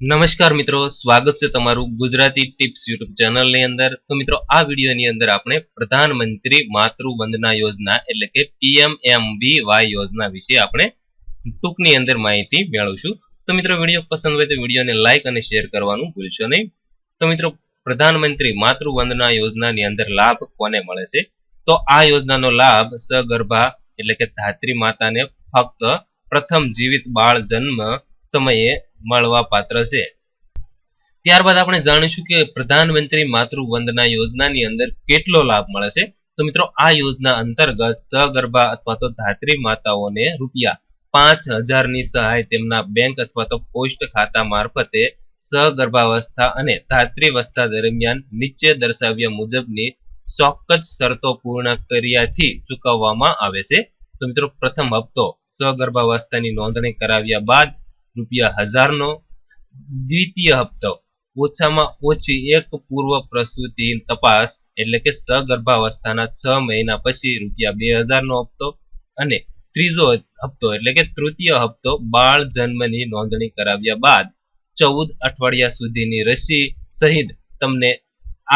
નમસ્કાર મિત્રો, સ્વાગત છે તમારું ગુજરાતી ટિપ્સ યુટ્યુબ ચેનલની અંદર. તો મિત્રો, આ વિડીયોની અંદર આપણે પ્રધાનમંત્રી માતૃ વંદના યોજના એટલે કે પીએમ એમ વાય યોજના વિશે આપણે ટૂંકની અંદર માહિતી મેળવશું. તો મિત્રો, વીડિયો પસંદ હોય તો વિડીયોને લાઇક અને શેર કરવાનું ભૂલશો નહીં. તો મિત્રો, પ્રધાનમંત્રી માતૃ વંદના યોજનાની અંદર લાભ કોને મળે છે? તો આ યોજનાનો લાભ સગર્ભા એટલે કે ધાત્રી માતાને ફક્ત પ્રથમ જીવિત બાળ જન્મ સમયે મળવા પાત્ર છે. ત્યારબાદ આપણે જાણીશું કે પ્રધાનમંત્રી માતૃ વંદના યોજનાની અંદર કેટલો લાભ મળે છે. તો મિત્રો, આ યોજના અંતર્ગત સગર્ભા અથવા તો ધાત્રી માતાઓને રૂપિયા પાંચ હજારની સહાય તેમના બેંક અથવા તો પોસ્ટ ખાતા મારફતે સગર્ભાવસ્થા અને ધાત્રીવસ્થા દરમિયાન નીચે દર્શાવ્યા મુજબની ચોક્કસ શરતો પૂર્ણ કર્યાથી ચૂકવવામાં આવે છે. તો મિત્રો, પ્રથમ હપ્તો સગર્ભાવસ્થાની નોંધણી કરાવ્યા બાદ રૂપિયા હજારનો દ્વિતીય હપ્તો. ઓછામાં ઓછી એક પૂર્વ પ્રસૂતિ તપાસ એટલે કે સગર્ભાવસ્થાના છ મહિના પછી રૂપિયા બે હજારનો હપ્તો અને ત્રીજો હપ્તો એટલે કે તૃતીય હપ્તો બાળ જન્મની નોંધણી કરાવ્યા બાદ ચૌદ અઠવાડિયા સુધીની રસી સહિત તમને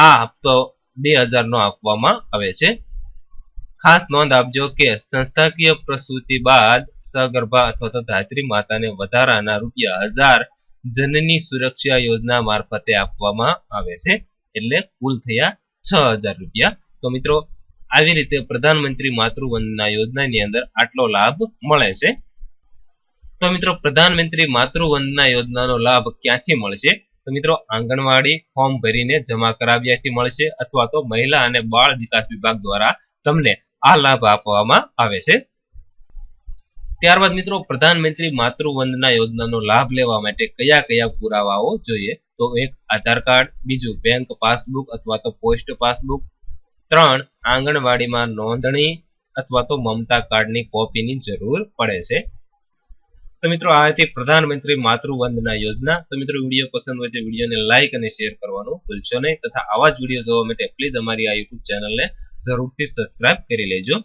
આ હપ્તો બે હજારનો આપવામાં આવે છે. ખાસ નોંધ આપજો કે સંસ્થાકીય પ્રસૂતિ બાદ સગર્ભા અથવા તો ધાત્રી માતાને વધારાના રૂપિયા હજાર જનની સુરક્ષા યોજના મારફતે આપવામાં આવે છે. એટલે કુલ થયા છ હજાર રૂપિયા. તો મિત્રો, આવી રીતે પ્રધાનમંત્રી માતૃવંદના યોજનાની અંદર આટલો લાભ મળે છે. તો મિત્રો, પ્રધાનમંત્રી માતૃવંદના યોજનાનો લાભ ક્યાંથી મળશે? તો મિત્રો, આંગણવાડી ફોર્મ ભરીને જમા કરાવ્યાથી મળશે અથવા તો મહિલા અને બાળ વિકાસ વિભાગ દ્વારા તમને આ લાભ આપવામાં આવે છે. ત્યારબાદ મિત્રો પ્રધાનમંત્રી માતૃવંદના યોજનાનો લાભ લેવા માટે કયા કયા પુરાવાઓ જોઈએ? તો એક, આધાર કાર્ડ, બીજું, બેંક પાસબુક અથવા તો પોસ્ટ પાસબુક, ત્રણ, આંગણવાડીમાં નોંધણી અથવા તો મમતા કાર્ડની કોપીની જરૂર પડે છે. તો મિત્રો, આ હતી પ્રધાનમંત્રી માતૃવંદના યોજના. તો મિત્રો, વીડિયો પસંદ હોય તો વિડીયોને લાઈક અને શેર કરવાનું ભૂલશો નહીં. તથા આવા જ વીડિયો જોવા માટે પ્લીઝ અમારી આ યુટ્યુબ ચેનલને જરૂરથી સબસ્ક્રાઇબ કરી લેજો.